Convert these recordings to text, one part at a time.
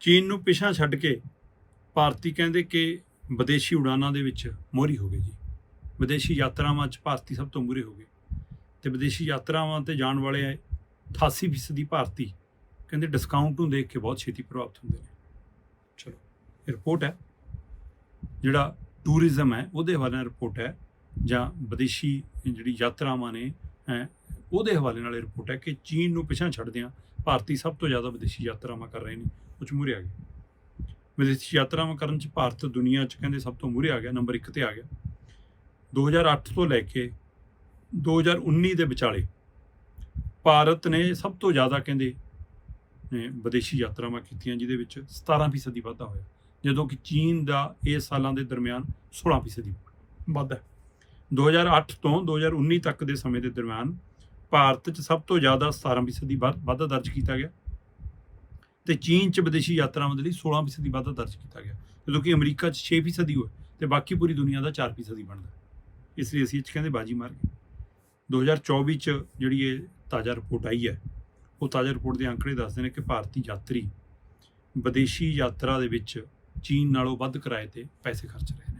ਚੀਨ ਨੂੰ ਪਿਛਾ ਛੱਡ ਕੇ ਭਾਰਤੀ ਕਹਿੰਦੇ ਕਿ ਵਿਦੇਸ਼ੀ ਉਡਾਨਾਂ ਦੇ ਵਿੱਚ ਮੋਹਰੀ ਹੋ ਗਏ ਜੀ। ਵਿਦੇਸ਼ੀ ਯਾਤਰਾਵਾਂ 'ਚ ਭਾਰਤੀ ਸਭ ਤੋਂ ਮੂਹਰੇ ਹੋ ਗਏ। ਤੇ ਵਿਦੇਸ਼ੀ ਯਾਤਰਾਵਾਂ ਤੇ ਜਾਣ ਵਾਲੇ 88% ਭਾਰਤੀ ਕਹਿੰਦੇ ਡਿਸਕਾਊਂਟ ਨੂੰ ਦੇਖ ਕੇ ਬਹੁਤ ਛੇਤੀ ਪ੍ਰਭਾਵਿਤ ਹੁੰਦੇ ਨੇ। ਚਲੋ, ਇਹ ਰਿਪੋਰਟ ਹੈ। ਜਿਹੜਾ ਟੂਰਿਜ਼ਮ ਹੈ, ਉਹਦੇ ਹਵਾਲੇ ਨਾਲ ਰਿਪੋਰਟ ਹੈ। ਜਾਂ ਵਿਦੇਸ਼ੀ ਜਿਹੜੀ ਯਾਤਰਾਵਾਂ ਨੇ ਉਹਦੇ ਹਵਾਲੇ ਨਾਲ ਇਹ ਰਿਪੋਰਟ ਹੈ ਕਿ ਚੀਨ ਨੂੰ ਪਿਛਾਂ ਛੱਡਦਿਆਂ ਭਾਰਤੀ ਸਭ ਤੋਂ ਜ਼ਿਆਦਾ ਵਿਦੇਸ਼ੀ ਯਾਤਰਾਵਾਂ ਕਰ ਰਹੇ ਨੇ, ਉਹ 'ਚ ਮੂਹਰੇ ਆ ਗਏ। ਵਿਦੇਸ਼ੀ ਯਾਤਰਾਵਾਂ ਕਰਨ ਚ ਭਾਰਤ ਦੁਨੀਆ 'ਚ ਕਹਿੰਦੇ ਸਭ ਤੋਂ ਮੂਹਰੇ ਆ ਗਿਆ, ਨੰਬਰ 1 ਤੇ ਆ ਗਿਆ। 2008 ਤੋਂ ਲੈ ਕੇ 2019 ਦੇ ਵਿਚਾਲੇ ਭਾਰਤ ਨੇ ਸਭ ਤੋਂ ਜ਼ਿਆਦਾ ਕਹਿੰਦੇ ਵਿਦੇਸ਼ੀ ਯਾਤਰਾਵਾਂ ਕੀਤੀਆਂ, ਜਿਹਦੇ ਵਿੱਚ 17% ਵਾਧਾ ਹੋਇਆ। ਜਦੋਂ ਕਿ ਚੀਨ ਦਾ ਇਸ ਸਾਲਾਂ ਦੇ ਦਰਮਿਆਨ 16% ਵਾਧਾ। ਹੈ 2008 ਤੋਂ 2019 ਤੱਕ ਦੇ ਸਮੇਂ ਦੇ ਦਰਮਿਆਨ ਭਾਰਤ 'ਚ ਸਭ ਤੋਂ ਜ਼ਿਆਦਾ 17% ਦੀ ਵਾਧਾ ਦਰਜ ਕੀਤਾ ਗਿਆ ਤੇ ਚੀਨ 'ਚ ਵਿਦੇਸ਼ੀ ਯਾਤਰਾਵਾਂ ਦੇ ਲਈ 16% ਦੀ ਵਾਧਾ ਦਰਜ ਕੀਤਾ ਗਿਆ, ਜਦੋਂ ਕਿ ਅਮਰੀਕਾ 'ਚ 6% ਦੀ ਹੋਇਆ ਤੇ ਬਾਕੀ ਪੂਰੀ ਦੁਨੀਆ ਦਾ 4% ਬਣਦਾ। ਇਸ ਲਈ ਅਸੀਂ ਇਹ 'ਚ ਕਹਿੰਦੇ ਬਾਜੀ ਮਾਰ ਗਏ। 2024 'ਚ ਜਿਹੜੀ ਇਹ ਤਾਜ਼ਾ ਰਿਪੋਰਟ ਆਈ ਹੈ, ਉਹ ਤਾਜ਼ਾ ਰਿਪੋਰਟ ਦੇ ਅੰਕੜੇ ਦੱਸਦੇ ਨੇ ਕਿ ਭਾਰਤੀ ਯਾਤਰੀ ਵਿਦੇਸ਼ੀ ਯਾਤਰਾ ਦੇ ਵਿੱਚ ਚੀਨ ਨਾਲੋਂ ਵੱਧ ਕਿਰਾਏ ਤੇ ਪੈਸੇ ਖਰਚ ਰਹੇ ਨੇ।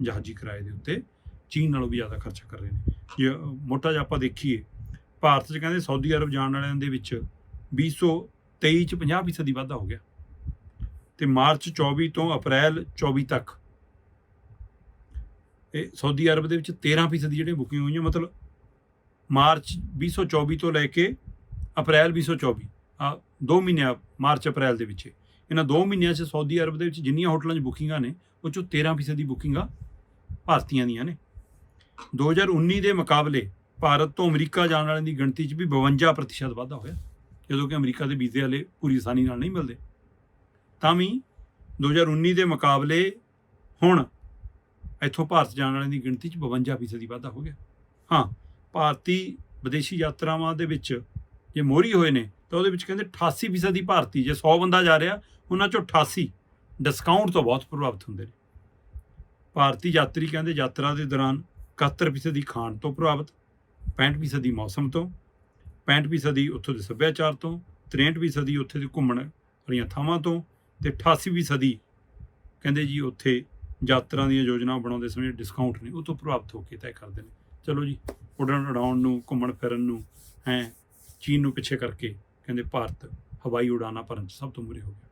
ਜਹਾਜ਼ੀ ਕਿਰਾਏ ਦੇ ਉੱਤੇ ਚੀਨ ਨਾਲੋਂ ਵੀ ਜ਼ਿਆਦਾ ਖਰਚਾ ਕਰ ਰਹੇ ਨੇ। ਜੇ ਮੋਟਾ ਜਿਹਾ ਆਪਾਂ ਦੇਖੀਏ, ਭਾਰਤ 'ਚ ਕਹਿੰਦੇ ਸਾਊਦੀ ਅਰਬ ਜਾਣ ਵਾਲਿਆਂ ਦੇ ਵਿੱਚ 2023 ਚ 50% ਦੀ ਵਾਧਾ ਹੋ ਗਿਆ। ਤੇ ਮਾਰਚ 24 ਤੋਂ ਅਪ੍ਰੈਲ 24 ਤੱਕ ਇਹ ਸਾਊਦੀ ਅਰਬ ਦੇ ਵਿੱਚ 13% ਜਿਹੜੀਆਂ ਬੁਕਿੰਗ ਹੋਈਆਂ, ਮਤਲਬ ਮਾਰਚ 2024 ਤੋਂ ਲੈ ਕੇ ਅਪ੍ਰੈਲ 2024 ਆ 2 ਮਹੀਨੇ ਮਾਰਚ ਅਪ੍ਰੈਲ ਦੇ ਵਿੱਚ। ਇਹਨਾਂ 2 ਮਹੀਨਿਆਂ 'ਚ ਸਾਊਦੀ ਅਰਬ ਦੇ ਵਿੱਚ ਜਿੰਨੀਆਂ ਹੋਟਲਾਂ 'ਚ ਬੁਕਿੰਗਾਂ ਨੇ, ਉਹ 'ਚੋਂ 13% ਦੀ ਬੁਕਿੰਗਾਂ ਭਾਰਤੀਆਂ ਦੀਆਂ ਨੇ। 2019 ਦੇ ਮੁਕਾਬਲੇ ਭਾਰਤ ਤੋਂ ਅਮਰੀਕਾ ਜਾਣ ਵਾਲਿਆਂ ਦੀ ਗਿਣਤੀ 'ਚ ਵੀ 52% ਵਾਧਾ ਹੋਇਆ, ਜਦੋਂ ਕਿ ਅਮਰੀਕਾ ਦੇ ਵੀਜ਼ੇ ਵਾਲੇ ਪੂਰੀ ਆਸਾਨੀ ਨਾਲ ਨਹੀਂ ਮਿਲਦੇ। ਤਾਂ ਵੀ 2019 ਦੇ ਮੁਕਾਬਲੇ ਹੁਣ ਇੱਥੋਂ ਭਾਰਤ ਜਾਣ ਵਾਲਿਆਂ ਦੀ ਗਿਣਤੀ 'ਚ 52% ਦੀ ਵਾਧਾ ਹੋ ਗਿਆ। ਹਾਂ, ਭਾਰਤੀ ਵਿਦੇਸ਼ੀ ਯਾਤਰਾਵਾਂ ਦੇ ਵਿੱਚ ਜੇ ਮੋਹਰੀ ਹੋਏ ਨੇ, ਤਾਂ ਉਹਦੇ ਵਿੱਚ ਕਹਿੰਦੇ 88% ਦੀ ਭਾਰਤੀ, ਜੇ 100 ਬੰਦਾ ਜਾ ਰਿਹਾ, ਉਹਨਾਂ 'ਚੋਂ 88 ਡਿਸਕਾਊਂਟ ਤੋਂ ਬਹੁਤ ਪ੍ਰਭਾਵਿਤ ਹੁੰਦੇ ਨੇ। ਭਾਰਤੀ ਯਾਤਰੀ ਕਹਿੰਦੇ ਯਾਤਰਾ ਦੇ ਦੌਰਾਨ 71% ਖਾਣ ਤੋਂ ਪ੍ਰਭਾਵਿਤ 65% ਦੀ ਮੌਸਮ ਤੋਂ 65% ਦੀ ਉੱਥੋਂ ਦੇ ਸੱਭਿਆਚਾਰ ਤੋਂ 63% ਦੀ ਉੱਥੇ ਦੇ ਘੁੰਮਣ ਵਾਲੀਆਂ ਥਾਵਾਂ ਤੋਂ ਤੇ 88% ਦੀ ਕਹਿੰਦੇ ਜੀ ਉੱਥੇ ਯਾਤਰਾ ਦੀਆਂ ਯੋਜਨਾਵਾਂ ਬਣਾਉਂਦੇ ਸਮੇਂ ਡਿਸਕਾਊਂਟ ਨੇ, ਉਹ ਤੋਂ ਪ੍ਰਭਾਵਿਤ ਹੋ ਕੇ ਤੈਅ ਕਰਦੇ ਨੇ। ਚਲੋ ਜੀ, ਉੱਡਣ, ਉਡਾਉਣ ਨੂੰ, ਘੁੰਮਣ ਫਿਰਨ ਨੂੰ, ਹੈ, ਚੀਨ ਨੂੰ ਪਿੱਛੇ ਕਰਕੇ ਕਹਿੰਦੇ ਭਾਰਤ ਹਵਾਈ ਉਡਾਨਾਂ ਭਰਨ ਚ ਸਭ ਤੋਂ ਮੂਹਰੇ ਹੋ ਗਿਆ।